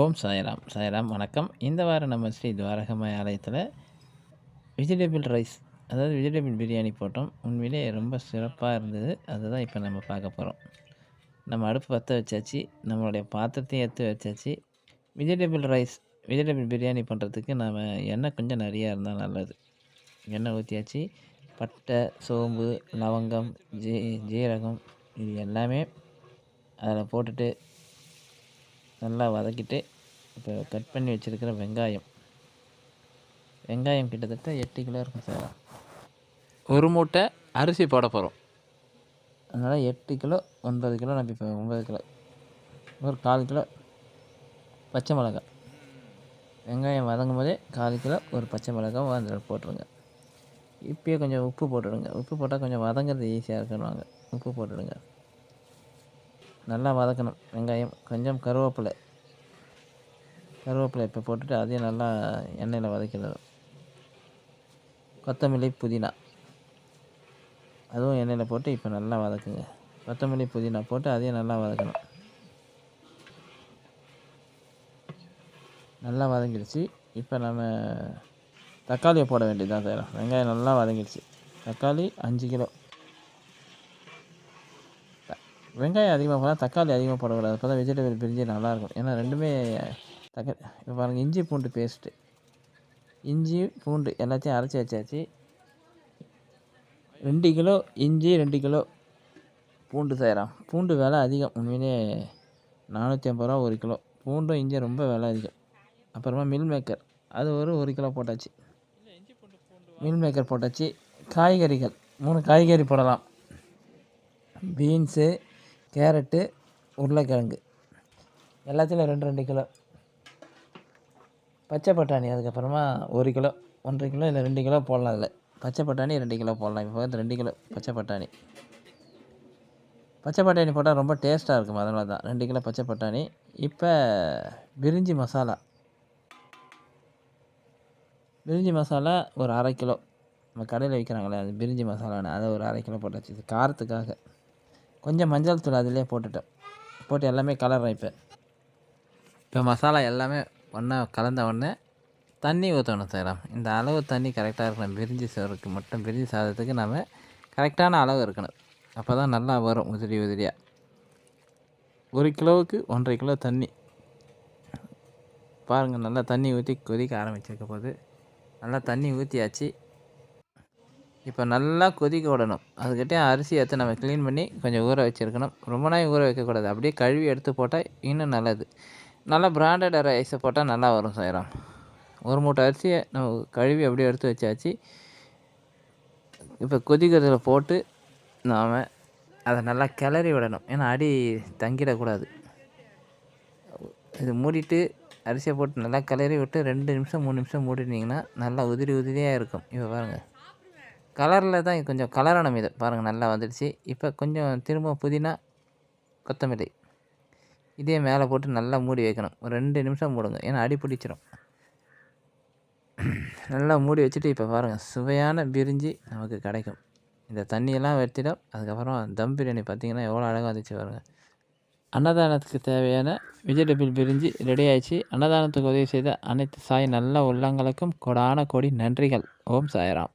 ஓம் சாய்ராம் சாய்ராம் வணக்கம். இந்த வாரம் நம்ம ஸ்ரீ துவாரகமாய் ஆலயத்தில் வெஜிடபிள் ரைஸ் அதாவது வெஜிடபிள் பிரியாணி போட்டோம். உண்மையிலே ரொம்ப சிறப்பாக இருந்தது. அதுதான் இப்போ நம்ம பார்க்க போகிறோம் நம்ம அடுப்பு பற்ற வச்சாச்சு. நம்மளுடைய பாத்திரத்தையும் எடுத்து வச்சாச்சு. வெஜிடபிள் ரைஸ் வெஜிடபிள் பிரியாணி பண்ணுறதுக்கு நம்ம எண்ணெய் கொஞ்சம் நிறையா இருந்தால் நல்லது. எண்ணெய் ஊற்றியாச்சு பட்டை சோம்பு லவங்கம் ஜீ ஜீரகம் இது எல்லாமே அதில் போட்டுட்டு நல்லா வதக்கிட்டு இப்போ கட் பண்ணி வச்சுருக்கிற வெங்காயம். வெங்காயம் கிட்டத்தட்ட எட்டு கிலோ இருக்கும் சார். ஒரு மூட்டை அரிசி போட போகிறோம் அதனால் எட்டு கிலோ ஒன்பது கிலோ நம்ம இப்போ ஒன்பது கிலோ ஒரு கால் கிலோ பச்சை மிளகாய். வெங்காயம் வதங்கும் போதே கால் கிலோ ஒரு பச்சை மிளகாய் அதில் போட்டுருங்க. இப்போயே கொஞ்சம் உப்பு போட்டுடுங்க. உப்பு போட்டால் கொஞ்சம் வதங்கிறது ஈஸியாக இருக்கணுவாங்க உப்பு போட்டுடுங்க. நல்லா வதக்கணும். வெங்காயம் கொஞ்சம் கருவேப்பிலை. கருவேப்பிலை இப்போ போட்டுட்டு அதையும் நல்லா எண்ணெயில் வதக்கிடணும். கொத்தமல்லி புதினா. அதுவும் எண்ணெயில் போட்டு இப்போ நல்லா வதக்குங்க. கொத்தமல்லி புதினா போட்டு அதையும் நல்லா வதக்கணும். நல்லா வதங்கிடுச்சு. இப்போ நம்ம தக்காளியை போட வேண்டியதுதான். சார் வெங்காயம் நல்லா வதங்கிடுச்சு. தக்காளி அஞ்சு கிலோ. வெங்காயம் அதிகமாக போனால் தக்காளி அதிகமாக போடக்கூடாது. அப்போ தான் வெஜிடபிள் பிரிஞ்சு நல்லாயிருக்கும். ஏன்னா ரெண்டுமே தக்காளி இப்போ பாருங்கள் இஞ்சி பூண்டு பேஸ்ட்டு இஞ்சி பூண்டு எல்லாத்தையும் அரைச்சி வச்சாச்சு. ரெண்டு கிலோ இஞ்சி ரெண்டு கிலோ பூண்டு செய்கிறோம் பூண்டு விலை அதிகம். உண்மையிலே நானூற்றி ஐம்பது ரூபா ஒரு கிலோ. பூண்டும் இஞ்சி ரொம்ப விலை அதிகம். அப்புறமா மில் மேக்கர் அது ஒரு ஒரு கிலோ போட்டாச்சு. மில் மேக்கர் போட்டாச்சு. காய்கறிகள். மூணு காய்கறி போடலாம். பீன்ஸு கேரட்டு உருளைக்கிழங்கு. எல்லாத்துலேயும் ரெண்டு ரெண்டு கிலோ. பச்சை பட்டாணி அதுக்கப்புறமா ஒரு கிலோ ஒன்றரை கிலோ இல்லை ரெண்டு கிலோ போடலாம் அதில். பச்சை பட்டாணி ரெண்டு கிலோ போடலாம். இப்போ வந்து ரெண்டு கிலோ பச்சை பட்டாணி. பச்சை பட்டாணி போட்டால் ரொம்ப டேஸ்ட்டாக இருக்கும் அதனால தான். ரெண்டு கிலோ பச்சை பட்டாணி. இப்போ பிரிஞ்சி மசாலா. பிரிஞ்சி மசாலா ஒரு அரை கிலோ. நம்ம கடையில் விற்கிறாங்களே அது பிரிஞ்சி மசாலான்னு. அதை ஒரு அரை கிலோ போட்டாச்சு இது காரத்துக்காக. கொஞ்சம் மஞ்சள் தூள் அதிலே போட்டுட்டேன் போட்டு எல்லாமே கலர்றேன் இப்போ இப்போ மசாலா எல்லாமே ஒன்றா கலந்த உடனே தண்ணி ஊற்றணும் சார். இந்த அளவு தண்ணி கரெக்டாக இருக்கணும். பிரிஞ்சி சோறுக்கு மட்டும் பிரிஞ்சி சாதத்துக்கு நம்ம கரெக்டான அளவு இருக்கணும். அப்போ தான் நல்லா வரும் உதிரி உதிரியாக ஒரு கிலோவுக்கு ஒன்றரை கிலோ தண்ணி. பாருங்கள் நல்லா தண்ணி ஊற்றி கொதிக்க ஆரம்பிச்சிருக்க போது நல்லா தண்ணி ஊற்றியாச்சு இப்போ நல்லா கொதிக்க விடணும். அதுக்கிட்டே அரிசி எடுத்து நம்ம க்ளீன் பண்ணி கொஞ்சம் ஊற வச்சுருக்கணும். ரொம்ப நாள் ஊற வைக்கக்கூடாது. அப்படியே கழுவி எடுத்து போட்டால் இன்னும் நல்லது. நல்லா பிராண்டட் ரைஸை போட்டால் நல்லா வரும் சாயிரம். ஒரு மூட்டை அரிசியை நம்ம கழுவி அப்படியே எடுத்து வச்சாச்சு. இப்போ கொதிக்கிறதுல போட்டு நாம் அதை நல்லா கிளறி விடணும். ஏன்னா அடி தங்கிடக்கூடாது. இது மூடிட்டு அரிசியை போட்டு நல்லா கிளறி விட்டு ரெண்டு நிமிஷம் மூணு நிமிஷம் மூடினீங்கன்னா நல்லா உதிரி உதிரியாக இருக்கும். இப்போ பாருங்கள் கலரில் தான் கொஞ்சம் கலரான மீது பாருங்கள் நல்லா வந்துடுச்சு. இப்போ கொஞ்சம் திரும்ப புதினா கொத்தமல்லி. இதே மேலே போட்டு நல்லா மூடி வைக்கணும். ஒரு ரெண்டு நிமிஷம் மூடுங்க. ஏன்னா அடி பிடிச்சிரும். நல்லா மூடி வச்சுட்டு இப்போ பாருங்கள் சுவையான பிரிஞ்சி நமக்கு கிடைக்கும். இந்த தண்ணியெல்லாம் வெட்டிடும் அதுக்கப்புறம் தம் பிரியாணி பார்த்திங்கன்னா எவ்வளோ அழகாக வந்துச்சு பாருங்கள் அன்னதானத்துக்கு தேவையான வெஜிடபிள் பிரிஞ்சு ரெடி ஆயிடுச்சு. அன்னதானத்துக்கு உதவி செய்த அனைத்து சாய் நல்ல உள்ளங்களுக்கும் கொடான கொடி நன்றிகள். ஓம் சாயராம்.